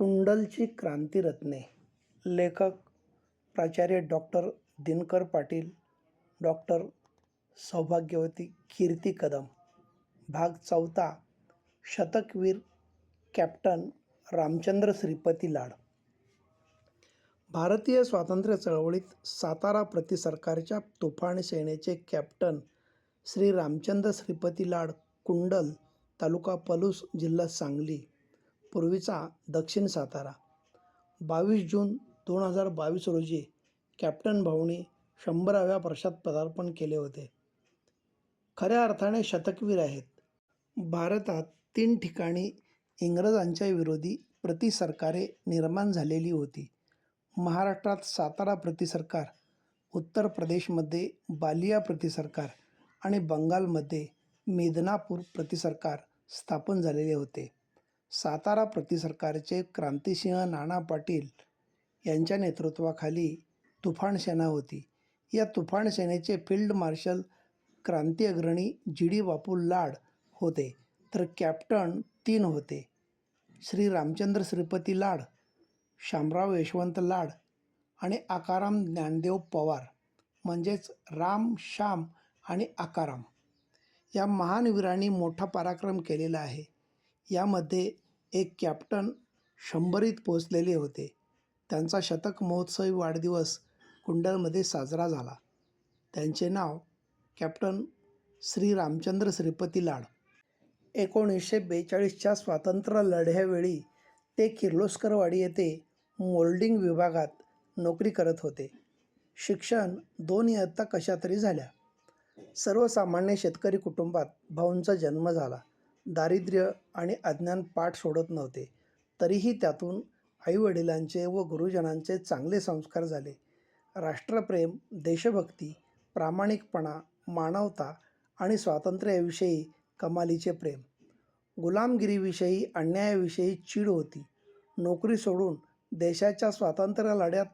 कुंडलची क्रांतिरत्ने. लेखक प्राचार्य doctor Dinkar Patil doctor सौभाग्यवती कीर्ती कदम. भाग चौथा शतकवीर कॅप्टन रामचंद्र श्रीपती लाड. भारतीय स्वातंत्र्य चळवळीत सातारा प्रति सरकारच्या तुफान सेनेचे कॅप्टन श्री रामचंद्र श्रीपती लाड कुंडल तालुका पलूस जिल्हा सांगली. पूर्वीचा दक्षिण सातारा. बावीस जून दोन हजार बावीस रोजी कॅप्टन भाऊनी शंभराव्या वर्षात पदार्पण केले होते. खऱ्या अर्थाने शतकवीर आहेत. भारतात तीन ठिकाणी इंग्रजांच्या विरोधी प्रतिसरकारे निर्माण झालेली होती. महाराष्ट्रात सातारा प्रतिसरकार उत्तर प्रदेशमध्ये बालिया प्रतिसरकार आणि बंगालमध्ये मेदनापूर प्रतिसरकार स्थापन झालेले होते. सातारा प्रतिसरकारचे क्रांतिसिंह नाना पाटील यांच्या नेतृत्वाखाली तुफान सेना होती. या तुफान सेनेचे फील्ड मार्शल क्रांती अग्रणी जी डी बापू लाड होते तर कॅप्टन तीन होते. श्री रामचंद्र श्रीपती लाड शामराव यशवंत लाड आणि आकाराम ज्ञानदेव पवार म्हणजेच राम श्याम आणि आकाराम. या महान वीरांनी मोठा पराक्रम केलेला आहे. यामध्ये एक कॅप्टन शंभरीत पोचलेले होते. त्यांचा शतक महोत्सवी वाढदिवस कुंडलमध्ये साजरा झाला. त्यांचे नाव कॅप्टन श्री रामचंद्र श्रीपती लाड. एकोणीसशे बेचाळीसच्या स्वातंत्र्य लढ्यावेळी ते किर्लोस्करवाडी येथे मोल्डिंग विभागात नोकरी करत होते. शिक्षण दोन इयत्ता कशा तरी झाल्या. सर्वसामान्य शेतकरी कुटुंबात भाऊंचा जन्म झाला. दारिद्र्य आणि अज्ञान पाठ सोडत नव्हते. तरीही त्यातून आईवडिलांचे व गुरुजनांचे चांगले संस्कार झाले. राष्ट्रप्रेम देशभक्ती प्रामाणिकपणा मानवता आणि स्वातंत्र्याविषयी कमालीचे प्रेम. गुलामगिरीविषयी अन्यायाविषयी चीड होती. नोकरी सोडून देशाच्या स्वातंत्र्य लढ्यात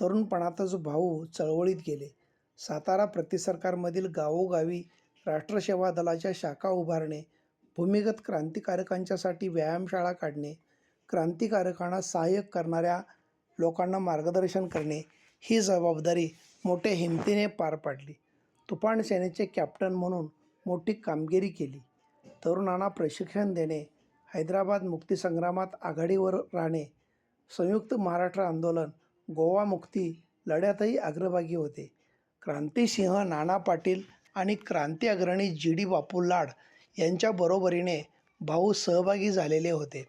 तरुणपणातच भाऊ चळवळीत गेले. सातारा प्रतिसरकारमधील गावोगावी राष्ट्रसेवा दलाच्या शाखा उभारणे भूमिगत क्रांतिकारकांच्यासाठी व्यायामशाळा काढणे क्रांतिकारकांना सहाय्यक करणाऱ्या लोकांना मार्गदर्शन करणे ही जबाबदारी मोठ्या हिमतीने पार पाडली. तुफान सेनेचे कॅप्टन म्हणून मोठी कामगिरी केली. तरुणांना प्रशिक्षण देणे हैदराबाद मुक्तीसंग्रामात आघाडीवर राहणे संयुक्त महाराष्ट्र आंदोलन गोवा मुक्ती लढ्यातही अग्रभागी होते. क्रांतिसिंह नाना पाटील आणि क्रांती अग्रणी जी डी बापू लाड यांच्या बरोबरीने भाऊ सहभागी झालेले होते.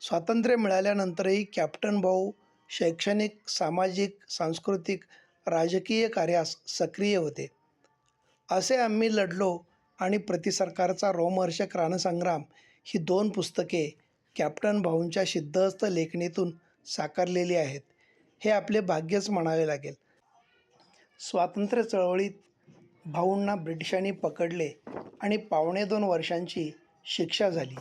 स्वातंत्र्य मिळाल्यानंतरही कॅप्टन भाऊ शैक्षणिक सामाजिक सांस्कृतिक राजकीय कार्यास सक्रिय होते. असे आम्ही लढलो आणि प्रतिसरकारचा रोमहर्षक रणसंग्राम ही दोन पुस्तके कॅप्टन भाऊंच्या सिद्धहस्त लेखणीतून साकारलेली आहेत हे आपले भाग्यच म्हणावे लागेल. स्वातंत्र्य चळवळीत भाऊंना ब्रिटिशांनी पकडले आणि पावणे दोन वर्षांची शिक्षा झाली.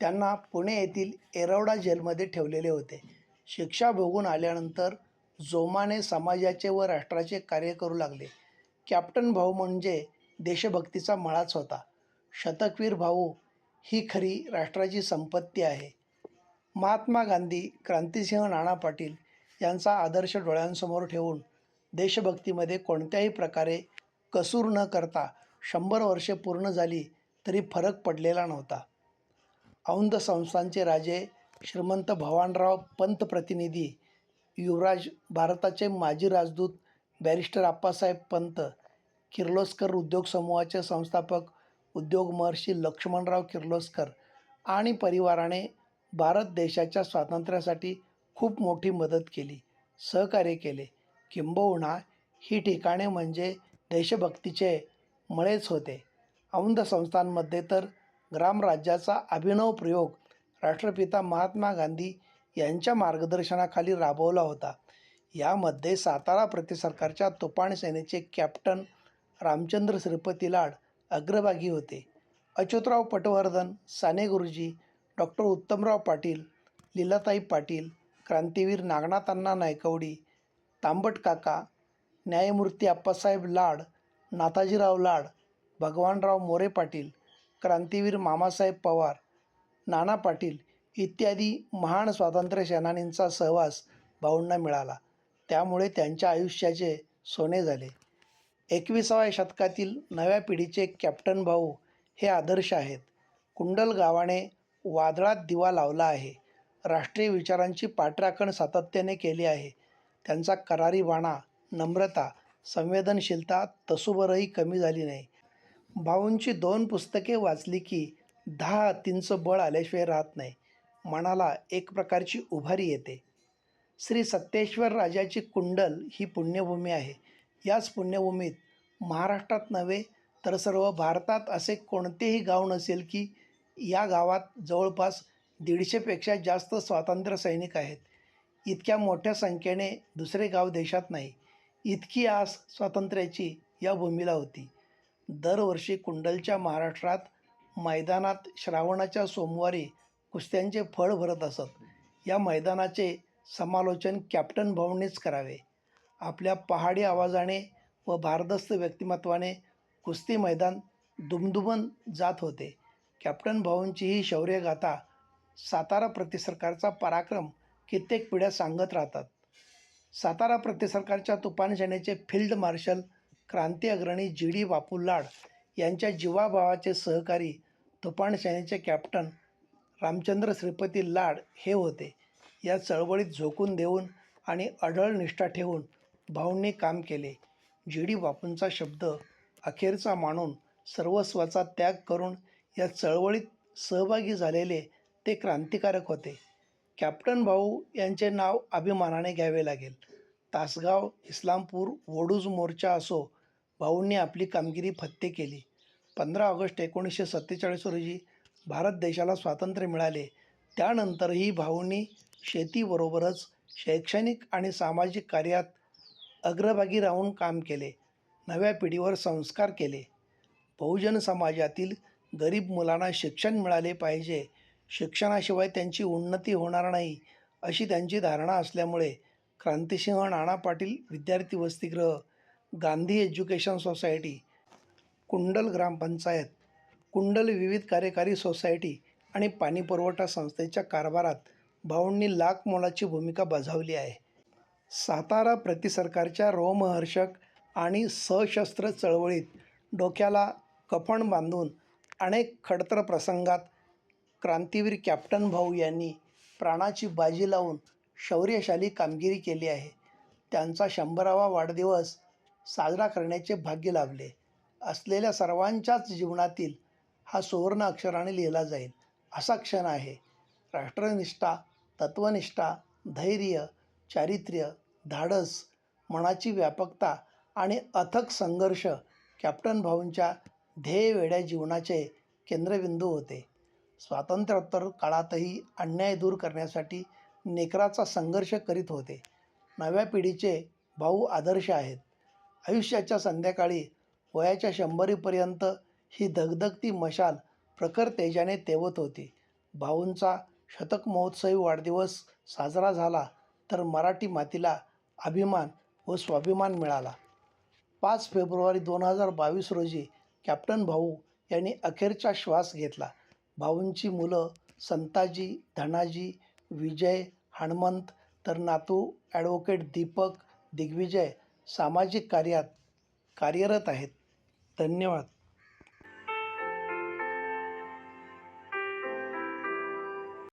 त्यांना पुणे येथील एरवडा जेलमध्ये ठेवलेले होते. शिक्षा भोगून आल्यानंतर जोमाने समाजाचे व राष्ट्राचे कार्य करू लागले. कॅप्टन भाऊ म्हणजे देशभक्तीचा मळाच होता. शतकवीर भाऊ ही खरी राष्ट्राची संपत्ती आहे. महात्मा गांधी क्रांतिसिंह नाना पाटील यांचा आदर्श डोळ्यांसमोर ठेवून देशभक्तीमध्ये कोणत्याही प्रकारे कसूर न करता शंभर वर्षे पूर्ण झाली तरी फरक पडलेला नव्हता. औंध संस्थांचे राजे श्रीमंत भवानराव पंत प्रतिनिधी युवराज भारताचे माजी राजदूत बॅरिस्टर आप्पासाहेब पंत किर्लोस्कर उद्योग समूहाचे संस्थापक उद्योग महर्षी लक्ष्मणराव किर्लोस्कर आणि परिवाराने भारत देशाच्या स्वातंत्र्यासाठी खूप मोठी मदत केली सहकार्य केले. किंबहुना ही ठिकाणे म्हणजे देशभक्तीचे मळेच होते. औंध संस्थांमध्ये तर ग्रामराज्याचा अभिनव प्रयोग राष्ट्रपिता महात्मा गांधी यांच्या मार्गदर्शनाखाली राबवला होता. यामध्ये सातारा प्रतिसरकारच्या तुपाण सेनेचे कॅप्टन रामचंद्र श्रीपती लाड अग्रभागी होते. अच्युतराव पटवर्धन साने गुरुजी डॉक्टर उत्तमराव पाटील लीलाताई पाटील क्रांतीवीर नागनाथांना नायकवडी तांबट काका न्यायमूर्ती अप्पासाहेब लाड नाथाजीराव लाड भगवानराव मोरे पाटील क्रांतीवीर मामासाहेब पवार नाना पाटील इत्यादी महान स्वातंत्र्य सेनानींचा सहवास भाऊंना मिळाला. त्यामुळे त्यांच्या आयुष्याचे सोने झाले. एकविसाव्या शतकातील नव्या पिढीचे कॅप्टन भाऊ हे आदर्श आहेत. कुंडल गावाने वादळात दिवा लावला आहे. राष्ट्रीय विचारांची पाठराखण सातत्याने केली आहे. त्यांचा करारी बाणा नम्रता संवेदनशीलता तसूभरही कमी झाली नाही. भाऊंची दोन पुस्तके वाचली की दहा हत्तींचं बळ आल्याशिवाय राहत नाही. मनाला एक प्रकारची उभारी येते. श्री सत्तेश्वर राजाची कुंडल ही पुण्यभूमी आहे. याच पुण्यभूमीत महाराष्ट्रात नव्हे तर सर्व भारतात असे कोणतेही गाव नसेल की या गावात जवळपास दीडशेपेक्षा जास्त स्वातंत्र्य सैनिक आहेत. इतक्या मोठ्या संख्येने दुसरे गाव देशात नाही. इतकी आस स्वातंत्र्याची या भूमीला होती. दरवर्षी कुंडलच्या महाराष्ट्रात मैदानात श्रावणाच्या सोमवारी कुस्त्यांचे फळ भरत असत. या मैदानाचे समालोचन कॅप्टन भाऊंनीच करावे. आपल्या पहाडी आवाजाने व भारदस्त व्यक्तिमत्वाने कुस्ती मैदान दुमदुमन जात होते. कॅप्टन भाऊंची ही शौर्यगाथा सातारा प्रतिसरकारचा पराक्रम कित्येक पिढ्या सांगत राहतात. सातारा प्रतिसरकारच्या तुफान सेनेचे फील्ड मार्शल क्रांती अग्रणी जी डी बापू लाड यांच्या जीवाभावाचे सहकारी तुफान सेनेचे कॅप्टन रामचंद्र श्रीपती लाड हे होते. या चळवळीत झोकून देऊन आणि अढळ निष्ठा ठेवून भाऊंनी काम केले. जी डी बापूंचा शब्द अखेरचा मानून सर्वस्वाचा त्याग करून या चळवळीत सहभागी झालेले ते क्रांतिकारक होते. कॅप्टन भाऊ यांचे नाव अभिमानाने घ्यावे लागेल. तासगाव इस्लामपूर वडूज मोर्चा असो भाऊंनी आपली कामगिरी फत्ते केली. पंधरा ऑगस्ट एकोणीसशे सत्तेचाळीस रोजी भारत देशाला स्वातंत्र्य मिळाले. त्यानंतरही भाऊंनी शेतीबरोबरच शैक्षणिक आणि सामाजिक कार्यात अग्रभागी राहून काम केले. नव्या पिढीवर संस्कार केले. बहुजन समाजातील गरीब मुलांना शिक्षण मिळाले पाहिजे. शिक्षणाशिवाय त्यांची उन्नती होणार नाही अशी त्यांची धारणा असल्यामुळे क्रांतिसिंह नाना पाटील विद्यार्थी वसतिगृह गांधी एज्युकेशन सोसायटी कुंडल ग्रामपंचायत कुंडल विविध कार्यकारी सोसायटी आणि पाणीपुरवठा संस्थेच्या कारभारात भाऊंनी लाख मोलाची भूमिका बजावली आहे. सातारा प्रतिसरकारच्या रोमहर्षक आणि सशस्त्र चळवळीत डोक्याला कफण बांधून अनेक खडतर प्रसंगात क्रांतीवीर कॅप्टन भाऊ यांनी प्राणाची बाजी लावून शौर्यशाली कामगिरी केली आहे. त्यांचा शंभरावा वाढदिवस साजरा करण्याचे भाग्य लाभले. असलेल्या सर्वांच्याच जीवनातील हा सुवर्ण अक्षराने लिहिला जाईल असा क्षण आहे. राष्ट्रनिष्ठा तत्वनिष्ठा धैर्य चारित्र्य धाडस मनाची व्यापकता आणि अथक संघर्ष कॅप्टन भाऊंच्या ध्येयवेड्या जीवनाचे केंद्रबिंदू होते. स्वातंत्र्योत्तर काळातही अन्याय दूर करण्यासाठी नेकराचा संघर्ष करीत होते. नव्या पिढीचे भाऊ आदर्श आहेत. आयुष्याच्या संध्याकाळी वयाच्या शंभरीपर्यंत ही धगधगती मशाल प्रखर तेजाने तेवत होती. भाऊंचा शतक महोत्सवी वाढदिवस साजरा झाला तर मराठी मातीला अभिमान व स्वाभिमान मिळाला. पाच फेब्रुवारी दोन हजार बावीस रोजी कॅप्टन भाऊ यांनी अखेरचा श्वास घेतला. भाऊंची मुलं संताजी धनाजी विजय हनुमंत तर नातू ॲडव्होकेट दीपक दिग्विजय सामाजिक कार्यात कार्यरत आहेत. धन्यवाद.